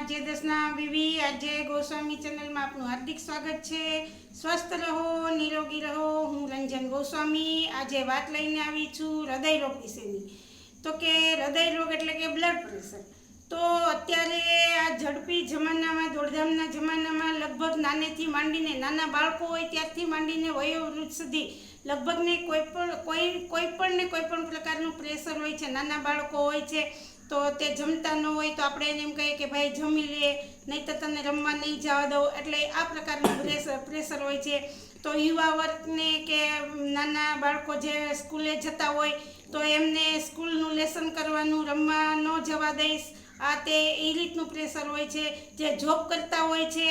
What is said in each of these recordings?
આજે દસના વિવી, આજે ગોસ્વામી ચેનલમાં આપનું હાર્દિક સ્વાગત છે. સ્વસ્થ રહો, નિરોગી રહો. હું રંજન ગોસ્વામી. આજે વાત લઈને આવી છું હૃદય રોગ વિશેની. તો કે હૃદય રોગ એટલે કે બ્લડ પ્રેશર તો અત્યારે આ ઝડપી જમાનામાં, દોડધામના જમાનામાં લગભગ નાનેથી માંડીને નાના બાળકો હોય ત્યારથી માંડીને વયોવૃદ્ધ સુધી લગભગને કોઈ પણ, કોઈ કોઈ પણ ને કોઈ પણ પ્રકારનું પ્રેશર હોય છે. નાના બાળકો હોય છે. તો તે જમતા ન હોય તો આપણે એને એમ કહીએ કે ભાઈ, જમી લે નહીં તો તને રમવા નહીં જવા દઉં. એટલે આ પ્રકારનું પ્રેશર પ્રેશર હોય છે. તો યુવા વર્ગને કે નાના બાળકો જે સ્કૂલે જતા હોય, તો એમને સ્કૂલનું લેસન કરવાનું, રમવા ન જવા દઈશ. આ તે એ રીતનું પ્રેશર હોય છે. જે જોબ કરતા હોય છે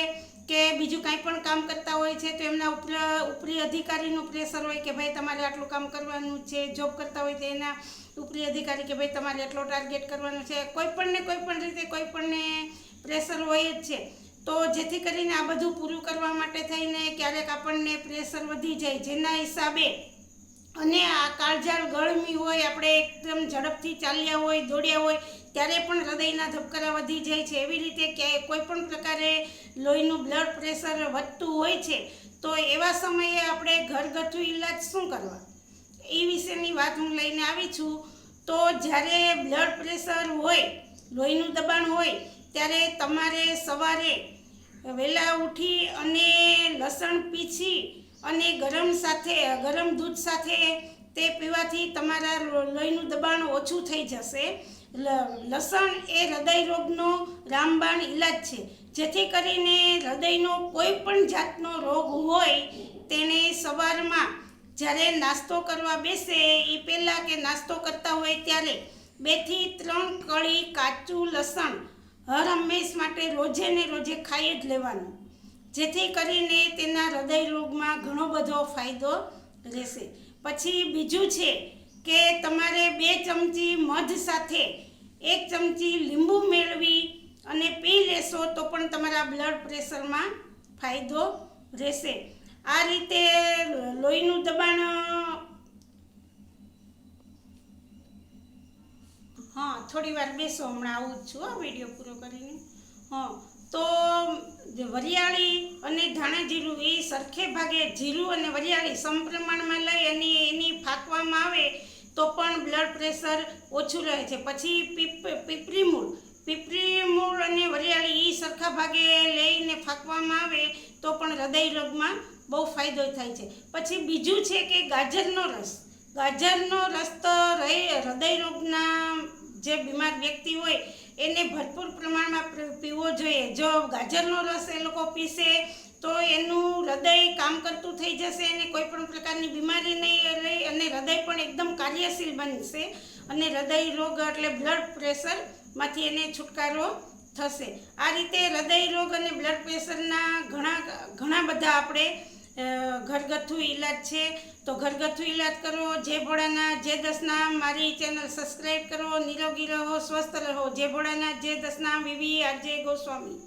કે બીજું કાંઈ પણ કામ કરતા હોય છે, તો એમના ઉપર ઉપરી અધિકારીનું પ્રેશર હોય કે ભાઈ તમારે આટલું કામ કરવાનું છે જોબ કરતા હોય તો એના ઉપરી અધિકારી કે ભાઈ તમારે એટલો ટાર્ગેટ કરવાનું છે, કોઈ પણ કોઈ પણ રીતે કોઈ પણને પ્રેશર હોય જ છે. તો જેથી કરીને આ બધું પૂરું કરવા માટે થઈને ક્યારેક આપણને પ્રેશર વધી જાય. જેના હિસાબે અને આ કાળઝાળ ગરમી હોય, આપણે એકદમ ઝડપથી ચાલ્યા હોય, દોડ્યા હોય ત્યારે પણ હૃદયના ધબકારા વધી જાય છે. એવી રીતે કે કોઈ પણ પ્રકારે લોહીનું બ્લડ પ્રેશર વધતું હોય છે, તો એવા સમયે આપણે ઘરગથ્થુ ઈલાજ શું કરવા? એ વિશેની વાત હું લઈને આવી છું. તો જ્યારે બ્લડ પ્રેશર હોય, લોહીનું દબાણ હોય, ત્યારે તમારે સવારે વહેલા ઉઠી અને લસણ પીછી અને ગરમ સાથે, ગરમ દૂધ સાથે તે પીવાથી તમારા લોહીનું દબાણ ઓછું થઈ જશે. લસણ એ હૃદય રોગનો રામબાણ ઈલાજ છે. જેથી કરીને હૃદયનો કોઈ પણ જાતનો રોગ હોય, તેને સવારમાં જ્યારે નાસ્તો કરવા બેસે એ પહેલાં કે નાસ્તો કરતા હોય ત્યારે બેથી ત્રણ કળી કાચું લસણ હર હંમેશ માટે રોજે ને રોજે ખાઈ જ લેવાનું. જેથી કરીને તેના હૃદય રોગમાં ઘણો બધો ફાયદો રહેશે. પછી બીજું છે કે તમારે બે ચમચી મધ સાથે એક ચમચી લીંબુ મેળવી અને પી લેશો તો પણ તમારા બ્લડ પ્રેશરમાં ફાયદો રહેશે. આ રીતે લોહીનું દબાણ, હા, થોડી વાર બેસો, હમણાં આવું જ છું, હા વીડિયો પૂરો કરીને. હા, તો વરિયાળી અને ધાણા જીરું, એ સરખે ભાગે જીરું અને વરિયાળી સમપ્રમાણમાં લઈ અને એની ફાંકવામાં આવે તો પણ બ્લડ પ્રેશર ઓછું રહે છે. પછી પીપ પીપરી મૂળ પીપરી મૂળ અને વરિયાળી એ સરખા ભાગે લઈને ફાંકવામાં આવે તો પણ હૃદય રોગમાં બહુ ફાયદો થાય છે. પછી બીજું છે કે ગાજરનો રસ. ગાજરનો રસ તો રહે, હૃદય રોગના જે બીમાર વ્યક્તિ હોય એને ભરપૂર પ્રમાણમાં પીવો જોઈએ. જો ગાજરનો રસ એ લોકો પીશે તો એનું હૃદય કામ કરતું થઈ જશે અને કોઈ પણ પ્રકારની બીમારી નહીં રહે અને હૃદય પણ એકદમ કાર્યશીલ બનશે અને હૃદય રોગ એટલે બ્લડ પ્રેશરમાંથી એને છુટકારો થશે. આ રીતે હૃદય રોગ અને બ્લડ પ્રેશરના ઘણા ઘણા બધા આપણે ઘરગથ્થુ ઈલાજ છે. તો ઘરગથ્થુ ઈલાજ કરો, જે ભોળાના જે દસના મારી ચેનલ સબસ્ક્રાઈબ કરો નિરોગી રહો સ્વસ્થ રહો. જે ભોળાના જે દસના વિવી આરજે ગોસ્વામી.